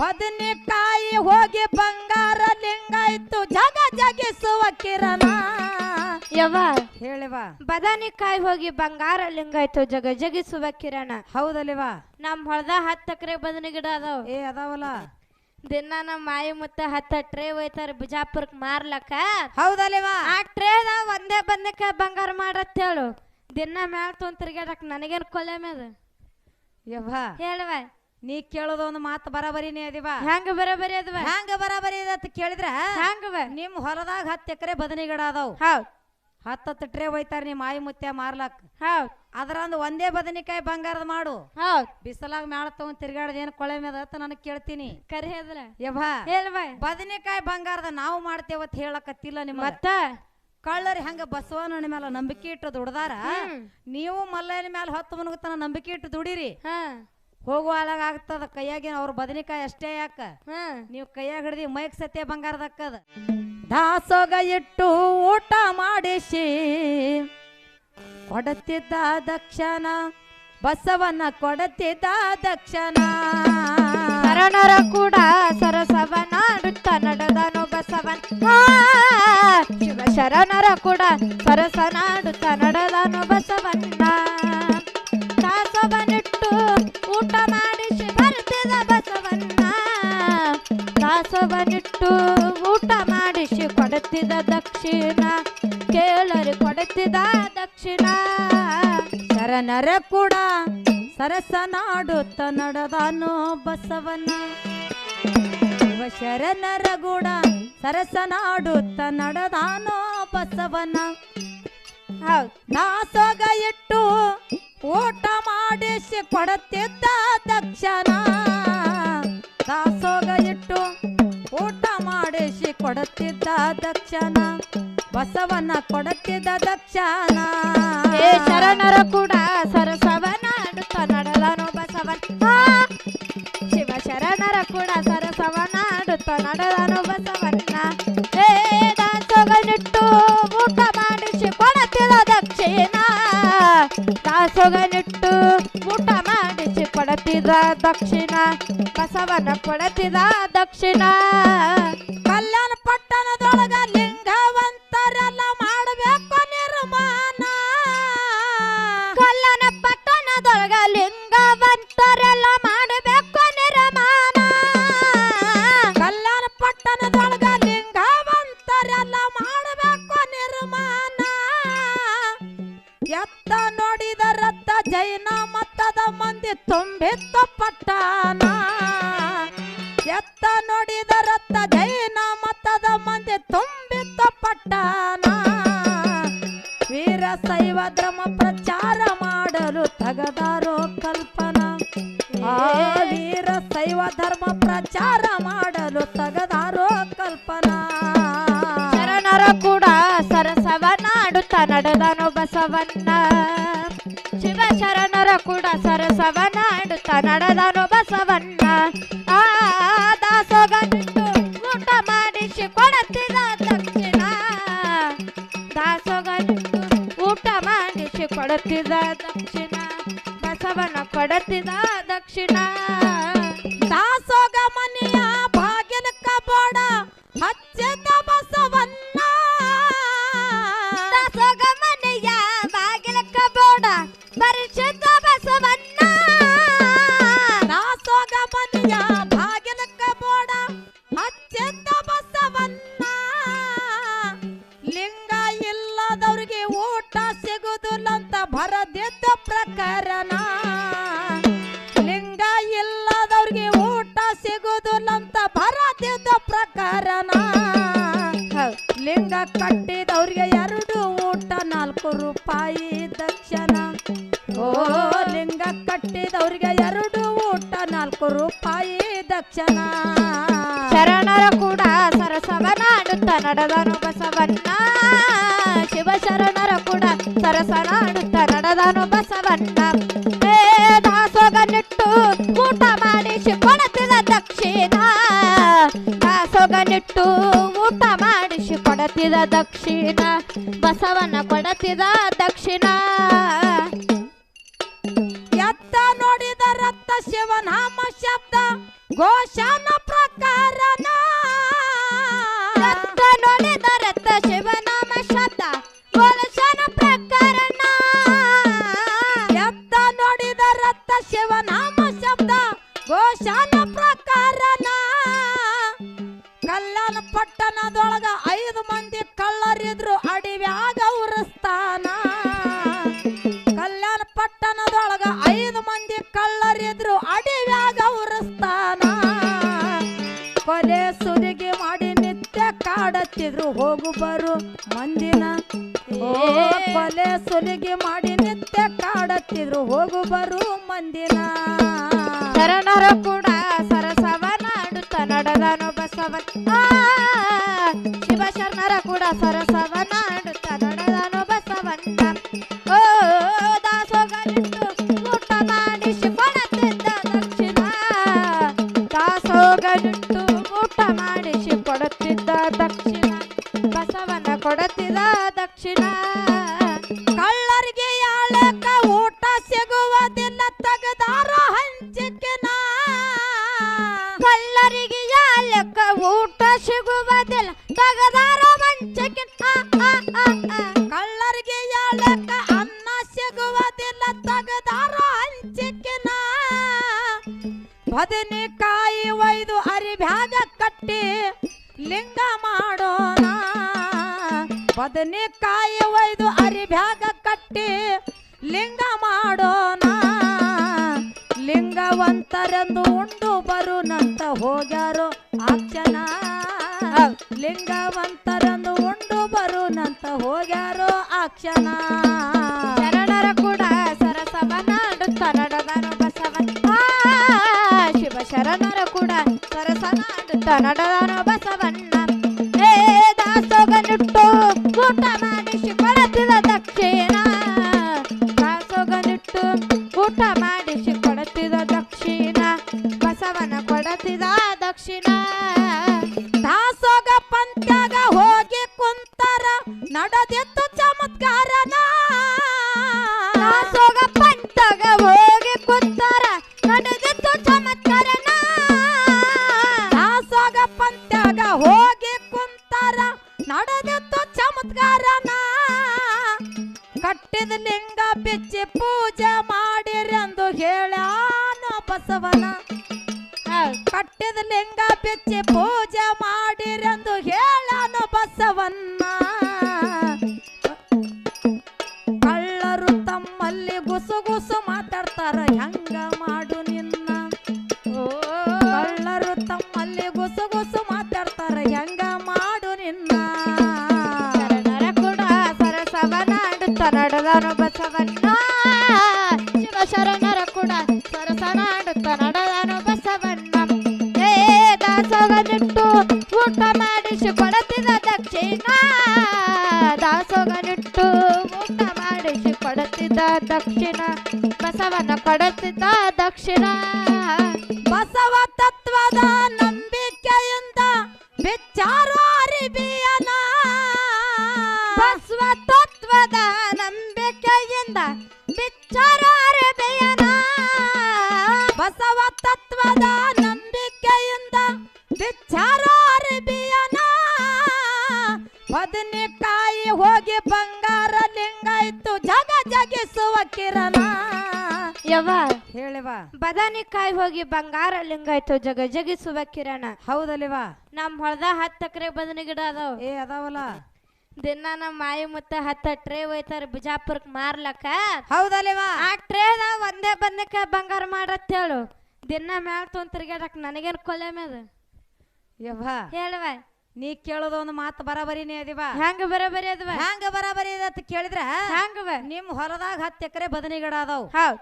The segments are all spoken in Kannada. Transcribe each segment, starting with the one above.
ಬದನೆಕಾಯಿ ಹೋಗಿ ಬಂಗಾರ ಲಿಂಗಾಯ್ತು ಜಗ ಜಗಿಸುವ ಕಿರಣ. ಯವ್ವ ಹೇಳಿವಾ ಬದನಿಕಾಯಿ ಹೋಗಿ ಬಂಗಾರ ಲಿಂಗಾಯ್ತು ಜಗ ಜಗಿಸುವ ಕಿರಣ. ಹೌದಲ್ಲಿವ ನಮ್ ಹೊಳದ ಹತ್ತು ಎಕರೆ ಬದನಿ ಗಿಡ ಅದಾವ. ಏ ಅದಾವಲ್ಲ. ದಿನ ನಮ್ಮ ಮಾಯಿ ಮುತ್ತ ಹತ್ತ ಟ್ರೇ ಒಯ್ತಾರ ಬಿಜಾಪುರಕ್ ಮಾರ್ಲಕ್ಕ. ಹೌದಲ್ಲಿವಾ ಆ ಟ್ರೇದ ಒಂದೇ ಬಂದಕ್ಕೆ ಬಂಗಾರ ಮಾಡತ್ ಹೇಳು. ದಿನ ಮ್ಯಾಲ ತೊಗೊಂಡ್ ತಿರ್ಗ್ಯಾಡಕ್ ನನಗೇನ್ ಕೊಲೆ ಮೇದ ಯವ್ವ. ಹೇಳವ ನೀ ಕೇಳೋದ ಒಂದು ಮಾತು ಬರಾಬರಿನೇ ಅದಿವ. ಹೆಂಗ ಬರಬರಿ ಅದ್ವ? ಹೆಂಗ ಬರಬರಿ ಅದ ಅಂತ ಕೇಳಿದ್ರ? ಹೆಂಗವ ನಿಮ್ ಹೊಲದಾಗ ಹತ್ತು ಎಕರೆ ಬದನಿ ಗಿಡ ಅದಾವ್. ಹೌದ್. ಹತ್ತತ್ತು ಟ್ರೇ ಹೋಯ್ತಾರ ನಿಮ್ಮ ಮಾಯಿ ಮುತ್ಯ ಮಾರ್ಲಕ್. ಹೌದ್. ಅದ್ರಂದು ಒಂದೇ ಬದನಿಕಾಯಿ ಬಂಗಾರದ ಮಾಡು. ಹೌದ್. ಬಿಸಲಾಗ ಮ್ಯಾಳ ತಗೊಂಡ್ ತಿರ್ಗಾಡದ ಏನ್ ಕೊಳೆ ಮೇದ ಅಂತ ನನಗ್ ಕೇಳ್ತೀನಿ. ಕರಿ ಹೇಳ ಯವ್ವ ಹೇಳವ. ಬದನೆಕಾಯಿ ಬಂಗಾರದ ನಾವು ಅಂತ ಹೇಳಕತ್ತಿಲ್ಲ ನಿಮ್ಮ ಮತ್ತ? ಕಳ್ಳರಿ ಹಂಗ ಬಸವನ ಮೇಲೆ ನಂಬಿಕೆ ಇಟ್ಟು ದುಡ್ದಾರ? ನೀವು ಮಲ್ಲಯ್ಯನ ಮೇಲೆ ಹತ್ತು ಮನಗ ನಂಬಿಕೆ ಇಟ್ಟು ದುಡಿರಿ. ಹಾ. ಹೋಗುವಾಗ ಆಗ್ತದ ಕೈಯಾಗಿನ ಅವ್ರ ಬದನೆಕಾಯಿ ಅಷ್ಟೇ ಯಾಕ? ನೀವು ಕೈಯಾಗ ಹಿಡ್ದಿ ಮೈಕ್ ಸತ್ಯ ಬಂಗಾರದಕ್ಕದ ದಾಸೋಗ ಇಟ್ಟು ಊಟ ಮಾಡಿಸಿ ಕೊಡತಿದ್ದ ದಕ್ಷಣ ಬಸವನ ಕೊಡತಿದ್ದ ದಕ್ಷಣ ಶರಣರ ಕೂಡ ಸರಸವನಾಡುತ್ತ ನಡೆದನು ಬಸವನ್. ಶಿವ ಶರಣರ ಕೂಡ ಸರಸನಾಡುತ್ತ ನಡೆದನು ಬಸವಣ್ಣ ದಾಸವನಿಟ್ಟು ಊಟ ಮಾಡಿಸಿ ಕೊಡುತ್ತಿದ್ದ ದಕ್ಷಿಣ. ಕೇಳರಿ ಕೊಡುತ್ತಿದ್ದ ದಕ್ಷಿಣ. ಶರಣರ ಕೂಡ ಸರಸನಾಡುತ್ತ ನಡೆದನು ಬಸವನ ಶರಣರ ಶರಣರ ಸರಸ ನಾಡುತ್ತ ನಡೆದಾನು ಬಸವನ ನಾಸೋಗ ಇಟ್ಟು ಊಟ ಮಾಡಿಸಿ ಕೊಡುತ್ತಿದ್ದ ದಕ್ಷಣ. ದಾಸೋಗ ಕೊಡುತ್ತಿದ್ದ ದಕ್ಷಣ ಬಸವನ ಕೊಡುತ್ತಿದ್ದ ದಕ್ಷಣ ಹೇ ಶರಣರ ಕೂಡ ಸರಸವನಾಡುತ್ತ ನಡೆದನು ಬಸವನ. ಶಿವ ಶರಣರ ಕೂಡ ಸರಸವನಾಡುತ್ತ ನಡೆದನು ಬಸವಣ್ಣ ಹೇ ದಾಸೋಗನಿಟ್ಟು ಊಟ ಮಾಡಿಸಿ ಕೊಡುತ್ತಿದ್ದ ದಕ್ಷಿಣ. ದಾಸೋಗನಿಟ್ಟು ಊಟ ಮಾಡಿಸಿ ಕೊಡುತ್ತಿದ್ದ ದಕ್ಷಿಣ. ಬಸವನ ಕೊಡುತ್ತಿದ್ದ ದಕ್ಷಿಣ. ಪಟ್ಟಣದೊಳಗ ಲಿಂಗವಂತರೆಲ್ಲ ಶೈವ ಧರ್ಮ ಪ್ರಚಾರ ಮಾಡಲು ತಗದಾರೋ ಕಲ್ಪನಾ? ಆ ವೀರ ಶೈವ ಧರ್ಮ ಪ್ರಚಾರ ಮಾಡಲು ತಗದಾರೋ ಕಲ್ಪನಾ? ಶರಣರ ಕೂಡ ಸರಸವನಾಡುತ್ತ ನಡೆದನು ಬಸವಣ್ಣ. ಶಿವ ಶರಣರ ಕೂಡ ಸರಸವನಾಡುತ್ತ ನಡೆದನು ಬಸವಣ್ಣ. ಕೊಡುತ್ತಿದ್ದ ದಕ್ಷಿಣ ಬಸವನ ಕೊಡತಿದ ದಕ್ಷಿಣ. ಪ್ರಕರಣ ಲಿಂಗ ಕಟ್ಟಿದವ್ರಿಗೆ ಎರಡು ಊಟ, ನಾಲ್ಕು ರೂಪಾಯಿ ದಕ್ಷಿಣ. ಓ, ಲಿಂಗ ಕಟ್ಟಿದವ್ರಿಗೆ ಎರಡು ಊಟ, ನಾಲ್ಕು ರೂಪಾಯಿ ದಕ್ಷಿಣ. ಶರಣರ ಕೂಡ ಸರಸವನಾಡುತ್ತ ನಡೆದನು ಬಸವಣ್ಣ. ಶಿವಶರಣರ ಕೂಡ ಸರಸನಾಡುತ್ತ ನಡೆದನು ಬಸವಣ್ಣ. ದಾಸೋಗನಿಟ್ಟು ಊಟ ಮಾಡಿಸಿ ಕೊಡತಿದ ದಕ್ಷಿಣ. ಬಸವನ ಕೊಡತಿದ ದಕ್ಷಿಣ. ಎತ್ತ ನೋಡಿದ ರಕ್ತ ಶಿವನಾಮ ಶಬ್ದ. ಘೋಷಣ ಕಾಡತ್ತಿದ್ರು ಹೋಗು ಬರು ಮಂದಿನ ಬಲೆ ಸುಲಿಗೆ ಮಾಡಿ ನಿತ್ಯ ಕಾಡತ್ತಿದ್ರು ಹೋಗು ಬರು ಮಂದಿನ. ಶರಣರ ಕೂಡ ಸರಸವ ನಾಡುತ್ತ ನಡೆದನು ಬಸವ. ಶಿವ ಶರಣರ ಕೂಡ ಸರಸವ ಕಳ್ಳರಿಗೆ ಯಾಲಕ್ಕ ಊಟ ಸಿಗುವುದಿಲ್ಲ. ತಗದಾರ ಮಂಚಕ್ಕೆ. ಕಳ್ಳರಿಗೆ ಯಾಲಕ್ಕ ಅನ್ನ ಸಿಗುವುದಿಲ್ಲ. ತಗದಾರ ಹಂಚಿಕೆನ ಬದನೆಕಾಯಿ ಒಯ್ದು ಅರಿಭ್ಯಾಗ ಕಟ್ಟಿ ಲಿಂಗ ಮಾಡೋಣ. ಬದನೆಕಾಯಿ ಒಯ್ದು ಅರಿಭ್ಯಾಗ ಕಟ್ಟಿ ಲಿಂಗವಂತರೆಂದು ಉಂಡು ಬರುನಂತ ಹೋಗ್ಯಾರೋ ಆಕ್ಷಣ ಶರಣರ ಕೂಡ ಸರಸವ ನಾಡುತ್ತ ಬಸವ ಶಿವ ಶರಣರ ಕೂಡ ಸರಸ ನಾಡುತ್ತ ನಡೆದನು ಬಸವಣ್ಣ. ನಡೆದನು ಬಸವಣ್ಣ, ಶಿವ ಶರಣರ ಕೂಡ ಸರಸನಾಡುತ್ತ ನಡೆದನು ಬಸವಣ್ಣ. ಏ ದಾಸೋಗನಿಟ್ಟು ಊಟ ಮಾಡಿಸಿ ಕೊಡತಿದ ದಕ್ಷಿಣ. ದಾಸೋಗನಿಟ್ಟು ಊಟ ಮಾಡಿಸಿ ಕೊಡುತ್ತಿದ್ದ ದಕ್ಷಿಣ. ಬಸವನ ಕೊಡುತ್ತಿದ್ದ ದಕ್ಷಿಣ. ಬಸವ ತತ್ವದ ನಂಬಿಕೆಯಿಂದ ಬಿಚ್ಚಾರು ಅರಿಬಿಯನ ಬಸವ ತತ್ವದ ನಂಬಿಕೆಯಿಂದ ಬಿಚ್ಚಾರ ಅರೆಬೆಯನ ಬಸವ ತತ್ವದ ನಂಬಿಕೆಯಿಂದ ಬಿಚ್ಚಾರ ಅರೆಬಿಯನ ಬದನೆಕಾಯಿ ಹೋಗಿ ಬಂಗಾರ ಲಿಂಗ ಇತ್ತು ಜಗ ಜಗಿಸುವ ಕಿರಣ. ಯವ್ವ ಹೇಳಿವ ಬದನೆಕಾಯಿ ಹೋಗಿ ಬಂಗಾರ ಲಿಂಗಾಯ್ತು ಜಗ ಜಗಿಸುವ ಕಿರಣ. ಹೌದಲ್ಲಿವಾ ನಮ್ ಹೊಳದ ಹತ್ತು ಎಕರೆ ಬದನಿ ಗಿಡ ಅದಾವ. ಏ ಅದಾವಲ್ಲ. ದಿನ ನಮ್ಮ ಮಾಯಿ ಮುತ್ತ ಹತ್ತ ಟ್ರೇ ಒಯ್ತಾರ ಬಿಜಾಪುರಕ್ ಮಾರ್ಲಕ್ಕ. ಹೌದಲ್ಲಿವಾ? ಆ ಟ್ರೇದ ಒಂದೇ ಬಂದಕ್ಕೆ ಬಂಗಾರ ಮಾಡತ್ ಹೇಳು ದಿನ ಮ್ಯಾಲ ತೊಗೊಂಡ್ ತಿರ್ಗಾಡಕ್ ನನಗೇನ್ ಕೊಲೆ ಮೇದ ಯವ್ವ ಹೇಳುವ. ನೀ ಕೇಳೋದು ಒಂದು ಮಾತು ಬರಾಬರಿನೇ ಅದಿವಾ? ಹೆಂಗ ಬರಬರಿ ಅದ್ವ? ಹ್ಯಾಂಗ ಬರಾಬರಿ ಅಂತ ಕೇಳಿದ್ರ? ಹೆಂಗವ ನಿಮ್ ಹೊಲದಾಗ ಹತ್ತು ಎಕರೆ ಬದನಿ ಗಿಡ ಅದಾವ. ಹೌದ್.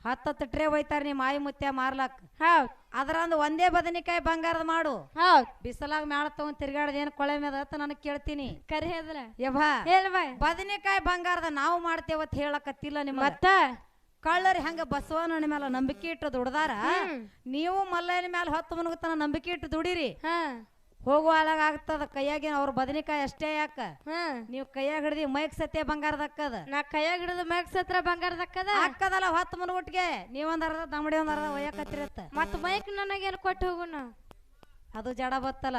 ಹತ್ತತ್ತು ಟ್ರೇ ಒಯ್ತಾರ ನಿಮ್ಮ ಮಾಯಿ ಮುತ್ಯ ಮಾರ್ಲಕ್. ಹೌದ್. ಅದ್ರಂದು ಒಂದೇ ಬದನಿಕಾಯಿ ಬಂಗಾರದ ಮಾಡು. ಹೌದ್. ಬಿಸಲಾಗ ಮ್ಯಾಳ ತಗೊಂಡ್ ತಿರ್ಗಾಡದ ಏನ್ ಕೊಳೆ ಮೇದ ಅಂತ ನನಗ್ ಕೇಳ್ತೀನಿ. ಕರಿ ಹೇದ್ರ ಯವ್ವ ಹೇಳವ ಬದನೆಕಾಯಿ ಬಂಗಾರದ ನಾವು ಮಾಡ್ತೇವತ್ ಹೇಳಕತ್ತಿಲ್ಲ ನಿಮ್ಮ ಮತ್ತ? ಕಳ್ಳರಿ ಹಂಗ ಬಸವನ ಮೇಲೆ ನಂಬಿಕೆ ಇಟ್ಟು ದುಡ್ದಾರ? ನೀವು ಮಲ್ಲಯ್ಯನ ಮೇಲೆ ಹೊತ್ತು ಮನಗತನ ನಂಬಿಕೆ ಇಟ್ಟು ದುಡಿರಿ. ಹೋಗುವಾಗ ಆಗ್ತದ ಕೈಯಾಗಿನ ಅವ್ರ ಬದನಿಕಾಯಿ ಅಷ್ಟೇ ಯಾಕ? ನೀವು ಕೈಯಾಗ ಹಿಡಿದಿ ಮೈಕ್ ಸತ್ಯ ಬಂಗಾರದಕ್ಕದ ನಾ ಕೈಯಾಗ ಹಿಡಿದು ಮೈಕ್ ಸತ್ರ ಬಂಗಾರದಕ್ಕದ ಅಕ್ಕದಲ್ಲ ಹೊತ್ತು ಮುನ್ಗುಟ್ಗೆ ನೀವೊಂದ್ ಅರ್ಧ ತಮ್ಮಡಿ ಒಂದ್ ಅರ್ಧ ಒಯ್ಯಕತ್ತಿರತ್ತ. ಮತ್ ಮೈಕ್ ನನಗೇನು ಕೊಟ್ಟು ಹೋಗುಣ ಅದು ಜಡ ಬತ್ತಲ್ಲ.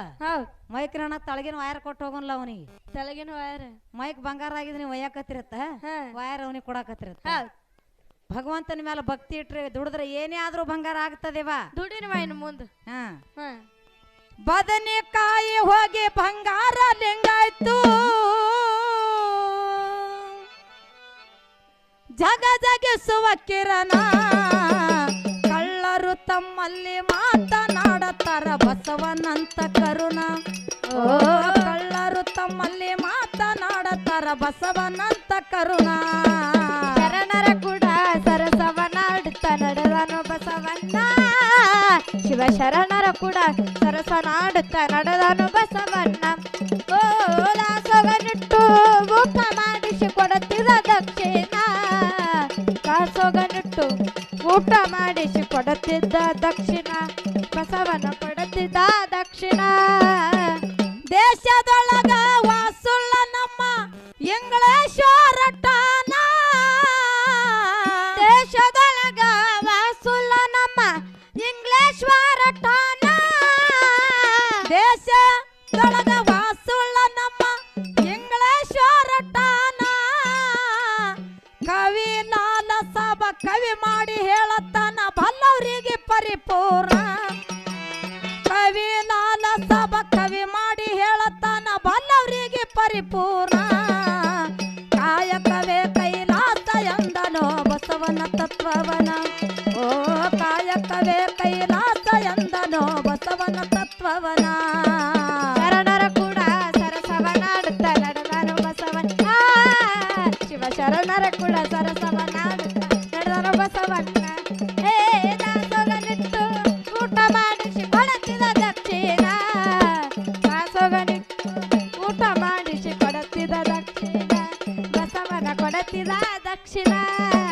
ಮೈಕ್ ನನ್ನ ತಳಗಿನ ವಯರ್ ಕೊಟ್ಟು ಹೋಗಲ್ಲ ಅವನಿಗೆ. ತಳಗಿನ ವಯರ್ ಮೈಕ್ ಬಂಗಾರ ಆಗಿದ್ ನೀವು ಒಯ್ಯಕತ್ತಿರತ್ತ ವೈರ್ ವಯರ್ ಅವನಿಗೆ ಕೊಡಾಕತ್ತಿರತ್ತ. ಭಗವಂತನ ಮೇಲೆ ಭಕ್ತಿ ಇಟ್ರೆ ದುಡಿದ್ರೆ ಏನೇ ಆದ್ರೂ ಬಂಗಾರ ಆಗ್ತದೇವಾ ದುಡಿನ ಮುಂದೆ. ಹಾ. ಬದನೆಕಾಯಿ ಹೋಗಿ ಬಂಗಾರ ಲಿಂಗಾಯ್ತು. ಜಗ ಜಗಿಸುವ ಕಿರಣ, ಕಳ್ಳರು ತಮ್ಮಲ್ಲಿ ಮಾತನಾಡತಾರ ಬಸವನಂತ ಕರುಣ. ಕಳ್ಳರು ತಮ್ಮಲ್ಲಿ ಮಾತನಾಡತಾರ ಬಸವನಂತ ಕರುಣ. ಶರಣರ ಕೂಡ ಸರಸವನಾಡುತ್ತ ನಡೆದನು ಬಸವಣ್ಣ. ಶಿವ ಶರಣರ ಕೂಡ ಸರಸನಾಡುತ್ತ ನಡೆದನು ಬಸವಣ್ಣ ಓ ದಾಸೋಗನಿಟ್ಟು ಊಟ ಮಾಡಿಸಿ ಕೊಡುತ್ತಿದ್ದ ದಕ್ಷಿಣ ದಾಸೋಗನಿಟ್ಟು ಊಟ ಮಾಡಿಸಿ ಕೊಡುತ್ತಿದ್ದ ದಕ್ಷಿಣ ಬಸವನ ಕೊಡುತ್ತಿದ್ದ ದಕ್ಷಿಣ ದೇಶದೊಳಗ ಕವಿ ಮಾಡಿ ಹೇಳತ್ತಾನ ಬಲ್ಲವರಿಗೆ ಪರಿಪೂರ್ಣ. ಕವಿ ನಾಲ ಸಭ ಕವಿ ಮಾಡಿ ಹೇಳತ್ತಾನ ಬಲ್ಲವರಿಗೆ ಪರಿಪೂರ್ಣ. ಕಾಯಕವೇ ಕೈಲಾಸ ಎಂದನೋ ಬಸವನ ತತ್ವವನ. ಓ ಕಾಯಕವೇ ಕೈಲಾಸ ಎಂದನೋ ಬಸವನ ತತ್ವವನ. ದಕ್ಷಿಣ ದಕ್ಷಿಣ.